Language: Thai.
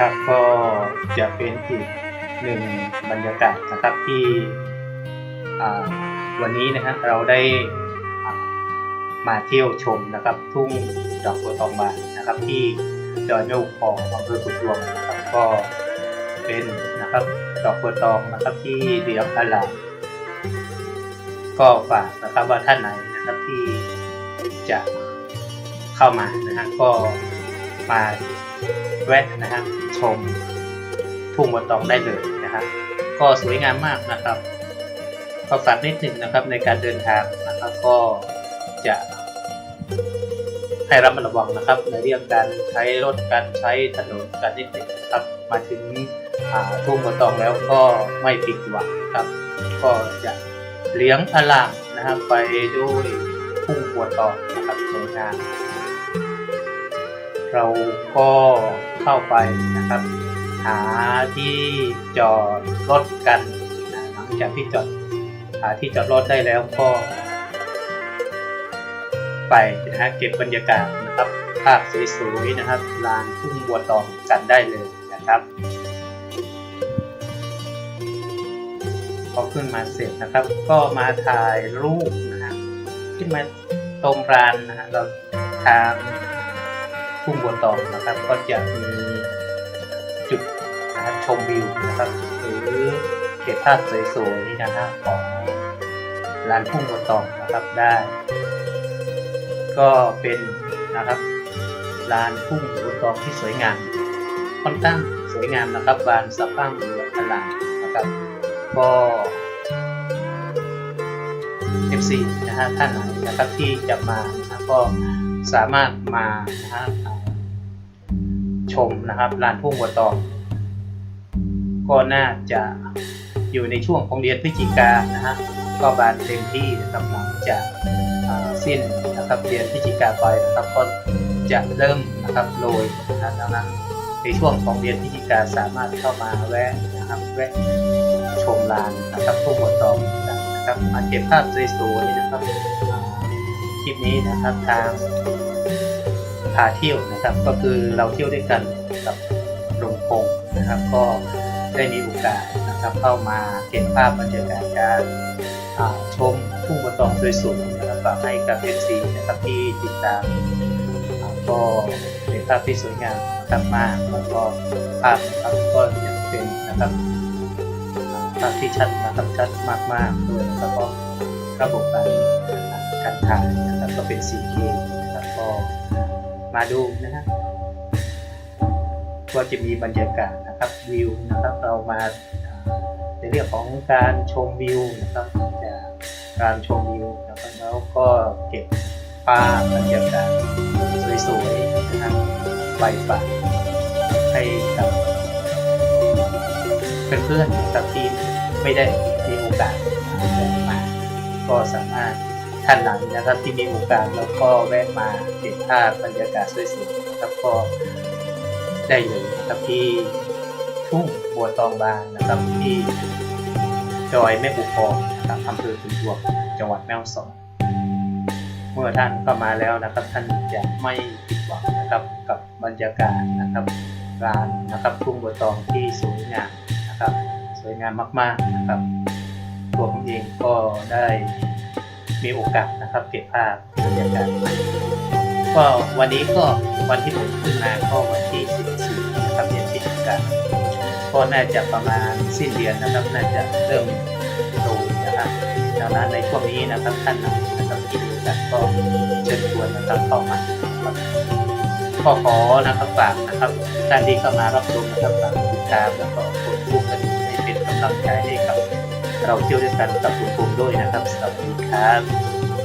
ครับก็จะเป็นอีกหนึ่งบรรยากาศนะครับที่วันนี้นะฮะเราได้มาเที่ยวชมนะครับ ทุ่งดอกบัวตองบานนะครับ ที่ดอยแม่อุคองอำเภอกุดรวงนะครับก็เป็นนะครับดอกบัวตองนะครับที่เรียงอลามก็ฝากนะครับว่าท่านไหนนะครับที่จะเข้ามานะฮะก็ มาแวะนะฮะชมทุ่งบัวตองได้เลยนะครับ ก็สวยงามมากนะครับก็ฝากนิดหนึ่งนะครับในการเดินทางนะครับก็จะให้ระมัดระวังนะครับ ในเรื่องการใช้รถการใช้ถนนการนิดหนึ่งนะครับมาถึงทุ่งบัวตองแล้วก็ไม่ผิดหวังครับ ก็จะเลี้ยงอลามนะครับไปด้วยทุ่งบัวตองนะครับสวยงาม เราก็เข้าไปนะครับ หาที่จอดรถกันนะหลังจากที่จอดหาที่จอดรถได้แล้วก็ ไปนะฮะเก็บบรรยากาศนะครับภาพสวยๆนะครับลานทุ่งบัวตองกันได้เลยนะครับพอขึ้นมาเสร็จนะครับ ก็มาถ่ายรูปนะฮะขึ้นมาตรงรานนะฮะเราทาง ทุ่งบัวตองนะครับ ก็จะมีจุดนะครับชมวิวนะครับ หรือเก็บภาพสวยๆนะฮะของลานทุ่งบัวตองนะครับได้ ก็เป็นนะครับลานทุ่งบัวตองที่สวยงามค่อนข้างสวยงามนะครับ บานสะพรั่งเหลืองอลามนะครับ ก็ FC นะฮะท่านไหนนะครับที่จะมานะก็สามารถมานะฮะ ชมนะครับลานทุ่งบัวตอง ก็น่าจะอยู่ในช่วงของเดือนพฤศจิกายนนะฮะก็บานเต็มที่นะครับหลังจากสิ้นนะครับเดือนพฤศจิกายนไปนะครับก็จะเริ่มนะครับโรยนะครับดังนั้นในช่วงของเดือนพฤศจิกายนสามารถเข้ามาแวะนะครับแวะชมลานนะครับทุ่งบัวตองได้นะครับมาเก็บภาพสวยๆนะครับคลิปนี้นะครับทางาเที่ยวนะครับ ก็คือเราเที่ยวด้วยกันกับลุงพงศ์นะครับ ก็ได้มีโอกาสนะครับเข้ามาเก็บภาพบรรยากาศการชมทุ่งบัวตองสวยๆนะครับฝากให้กับ FC นะครับที่ติดตามอ่าก็เป็นภาพที่สวยงามนะครับมากแล้วก็ภาพนะครับก็จะเป็นนะครับภาพที่ชัดนะครับชัดมากๆด้วยแล้วก็ระบบการการถ่ายนะครับก็เป็น 4K มาดูนะฮะก็จะมีบรรยากาศนะครับวิวนะครับเรามาอ่าในเรื่องของการชมวิวนะครับจากการชมวิวนะครับแล้วก็เก็บภาพบรรยากาศสวยๆนะครับไปฝากให้กับเพื่อนๆนะครับที่ไม่ได้มีโอกาสมาก็สามารถ ท่านไหนนะครับที่มีโอกาสแล้วก็แวะมาเก็บภาพบรรยากาศสวยๆนะครับก็ได้เลยนะครับที่ทุ่งบัวตองบานนะครับที่ดอยแม่บุคองนะครับอำเภอขุนยวมจังหวัดแม่ฮ่องสอนเมื่อท่านเข้ามาแล้วนะครับ ท่านจะไม่ผิดหวังนะครับกับบรรยากาศนะครับร้านนะครับทุ่งบัวตองที่สวยงามนะครับ สวยงามมากๆนะครับตัวผมเองก็ได้ มีโอกาสนะครับ เก็บภาพบรรยากาศก็วันนี้ก็วันที่ผมขึ้นมาก็วันที่14นะครับเดือนพฤศจิกายนก็น่าจะประมาณสิ้นเดือนนะครับ น่าจะเริ่มโตนะครับดังนั้นในช่วงนี้นะครับท่านนะครับที่มีโอกาสก็เชิญชวนนะครับเข้ามาครับก็ขอนะครับฝากนะครับท่านที่เข้ามารับชมนะครับฝากติดตามแล้วก็กดรูปกระดิ่งให้เป็นกำลังใจให้กับ เราเที่ยวด้วยกันกับคุณภูมิด้วยนะครับสวัสดีครับ